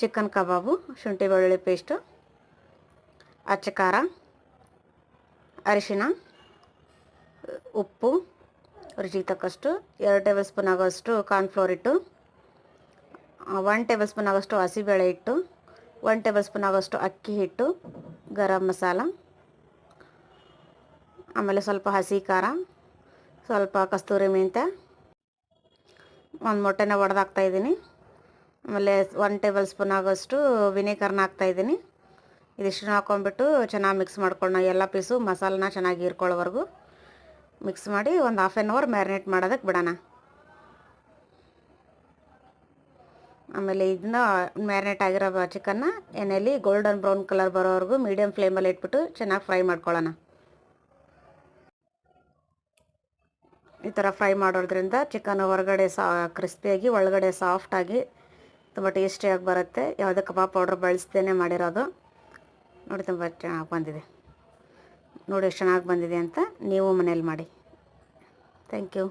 Chicken ಕಬಾಬು, ಶುಂಠಿ ಬೆಳ್ಳುಳ್ಳಿ paste ಅಚ್ಚ ಖಾರ ಅರಿಶಿನ, ಉಪ್ಪು, ರುಚಿಗೆ ತಕ್ಕಷ್ಟು ಎರಡು ಟೇಬಲ್ ಸ್ಪೂನ್ ಆಗೋಷ್ಟು ಕಾರ್ನ್ಫ್ಲೋರ್ ಇಟ್ಟು, ಒನ್ ಟೇಬಲ್ ಸ್ಪೂನ್ ಆಗೋಷ್ಟು ಹಸಿಬೇಳೆ ಇಟ್ಟು ಒನ್ ಟೇಬಲ್ ಸ್ಪೂನ್ ಆಗೋಷ್ಟು ಅಕ್ಕಿ ಹಿಟ್ಟು, ಗರಂ ಮಸಾಲ, ಆಮೇಲೆ ಸ್ವಲ್ಪ ಹಸಿ ಖಾರ, ಸ್ವಲ್ಪ ಕಸ್ತೂರಿ ಮೆಂತ್ಯ. ಒಂದು ಮೊಟ್ಟೆನ ಒಡೆದಾಕ್ತಾಯಿದ್ದೀನಿ ಆಮೇಲೆ ಒನ್ ಟೇಬಲ್ ಸ್ಪೂನ್ ಆಗೋಷ್ಟು ವಿನೇಗರ್ನ ಹಾಕ್ತಾಯಿದ್ದೀನಿ ಇದಿಷ್ಟನ್ನು ಹಾಕ್ಕೊಂಬಿಟ್ಟು ಚೆನ್ನಾಗಿ ಮಿಕ್ಸ್ ಮಾಡ್ಕೊಳ್ಳೋಣ. ಎಲ್ಲ ಪೀಸು ಮಸಾಲನ ಚೆನ್ನಾಗಿ ಹೀರ್ಕೊಳ್ಳೋವರೆಗೂ ಮಿಕ್ಸ್ ಮಾಡಿ ಒಂದು ಹಾಫ್ ಆ್ಯನ್ ಅವರ್ ಮ್ಯಾರಿನೇಟ್ ಮಾಡೋದಕ್ಕೆ ಬಿಡೋಣ. ಆಮೇಲೆ ಇದನ್ನ ಮ್ಯಾರಿನೇಟ್ ಆಗಿರೋ ಚಿಕನ್ನ ಎಣ್ಣೆಯಲ್ಲಿ ಗೋಲ್ಡನ್ ಬ್ರೌನ್ ಕಲರ್ ಬರೋವರೆಗೂ ಮೀಡಿಯಮ್ ಫ್ಲೇಮಲ್ಲಿ ಇಟ್ಬಿಟ್ಟು ಚೆನ್ನಾಗಿ ಫ್ರೈ ಮಾಡ್ಕೊಳ್ಳೋಣ. ಈ ಥರ ಫ್ರೈ ಮಾಡೋದ್ರಿಂದ ಚಿಕನ್ ಹೊರಗಡೆ ಸಾ ಕ್ರಿಸ್ಪಿಯಾಗಿ ಒಳಗಡೆ ಸಾಫ್ಟಾಗಿ ತುಂಬ ಟೇಸ್ಟಿಯಾಗಿ ಬರುತ್ತೆ. ಯಾವುದೇ ಕಬಾಬ್ ಪೌಡ್ರ್ ಬಳಸ್ದೇ ಮಾಡಿರೋದು. ನೋಡಿ ತುಂಬ ಚೆನ್ನಾಗಿ ಬಂದಿದೆ. ನೋಡಿ ಎಷ್ಟು ಚೆನ್ನಾಗಿ ಬಂದಿದೆ ಅಂತ ನೀವು ಮನೇಲಿ ಮಾಡಿ. Thank you